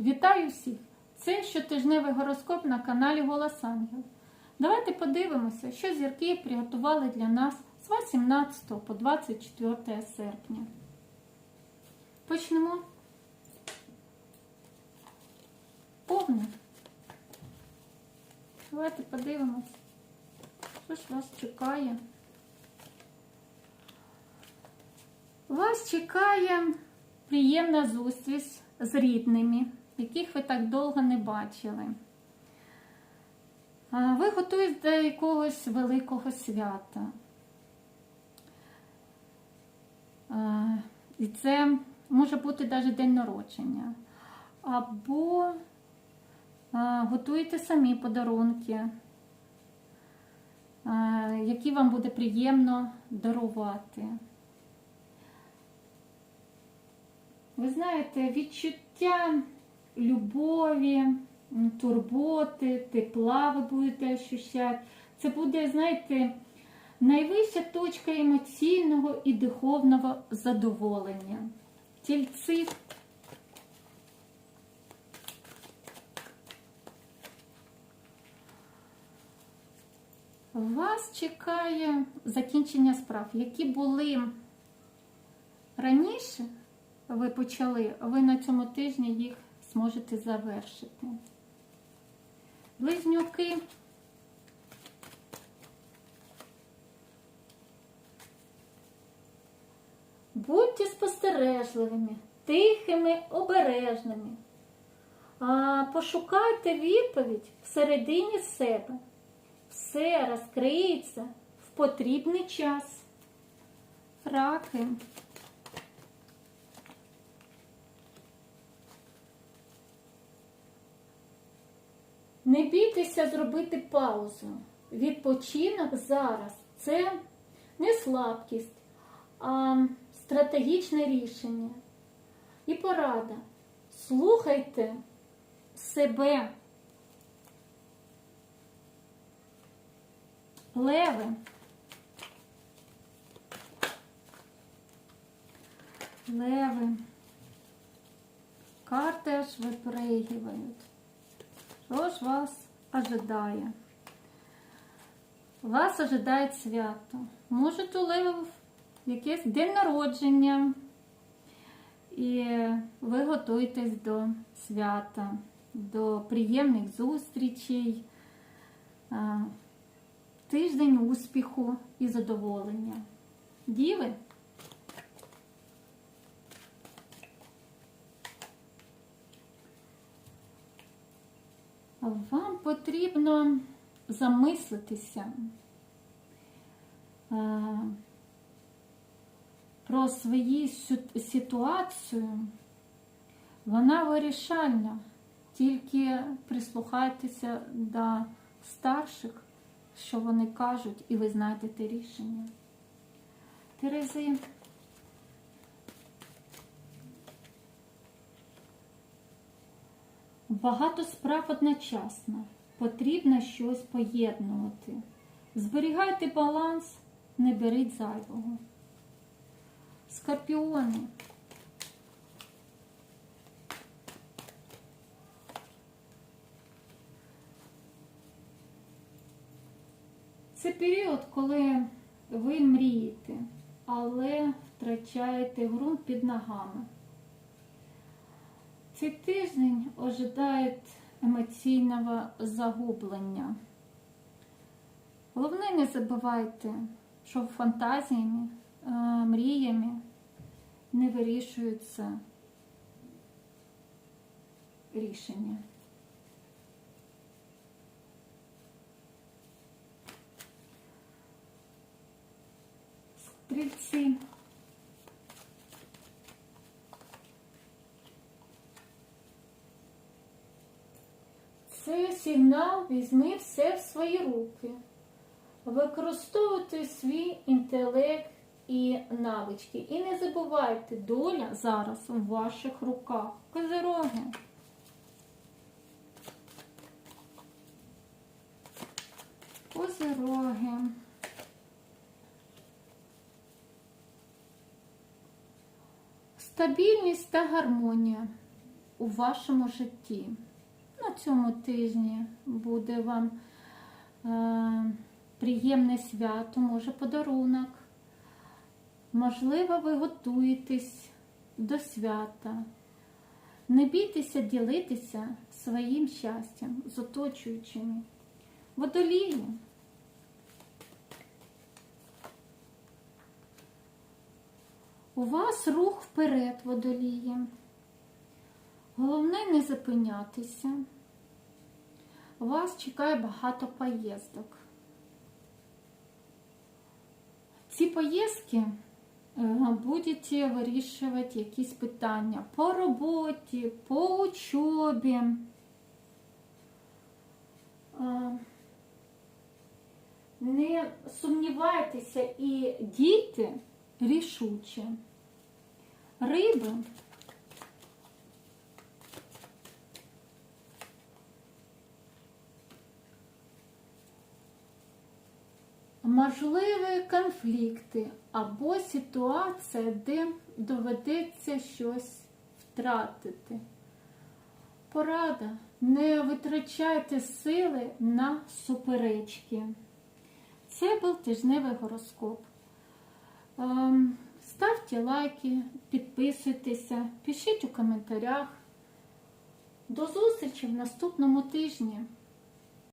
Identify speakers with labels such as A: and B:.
A: Вітаю всіх! Це щотижневий гороскоп на каналі Голос Ангел. Давайте подивимося, що зірки приготували для нас з 18 по 24 серпня. Почнемо. Повне. Давайте подивимося, що ж вас чекає. Вас чекає приємна зустріч з рідними, яких ви так довго не бачили. Ви готуєтесь до якогось великого свята. І це може бути навіть день народження. Або готуєте самі подарунки, які вам буде приємно дарувати. Ви знаєте, відчуття любові, турботи, тепла ви будете ощущати. Це буде, знаєте, найвища точка емоційного і духовного задоволення. Тільці Вас чекає закінчення справ, які були раніше ви почали, ви на цьому тижні їх зможете завершити. Близнюки. Будьте спостережливими, тихими, обережними. А, Пошукайте відповідь всередині себе. Все розкриється в потрібний час. Раки. Не бійтеся зробити паузу. Відпочинок зараз це не слабкість, а стратегічне рішення. І порада. Слухайте себе. Леви. Леви. Карти аж випригивають. Що ж вас ожидає? Вас ожидає свято. Може, левів якесь день народження. І ви готуєтесь до свята, до приємних зустрічей, тиждень успіху і задоволення. Діви? Вам потрібно замислитися е, про свою ситуацію. Вона вирішальна, тільки прислухайтеся до старших, що вони кажуть, і ви знайдете рішення. Терези. Багато справ одночасно. Потрібно щось поєднувати. Зберігайте баланс, не беріть зайвого. Скорпіони. Це період, коли ви мрієте, але втрачаєте ґрунт під ногами. Цей тиждень ожидає емоційного загублення. Головне, не забувайте, що фантазіями, е, мріями не вирішуються рішення. Стрільці. Це сигнал візьми все в свої руки. Використовуйте свій інтелект і навички. І не забувайте, доля зараз у ваших руках. Козероги. Козероги. Стабільність та гармонія у вашому житті. Цьому тижні буде вам е, приємне свято, може подарунок. Можливо, ви готуєтесь до свята. Не бійтеся ділитися своїм щастям з оточуючими. Водолії. У вас рух вперед, водолії. Головне не зупинятися. Вас чекає багато поїздок. Ці поїздки е, будете вирішувати якісь питання по роботі, по учобі. Е, Не сумнівайтеся і дійте рішуче. Риби. Можливі конфлікти або ситуація, де доведеться щось втратити. Порада. Не витрачайте сили на суперечки. Це був тижневий гороскоп. Ем, Ставте лайки, підписуйтеся, пишіть у коментарях. До зустрічі в наступному тижні.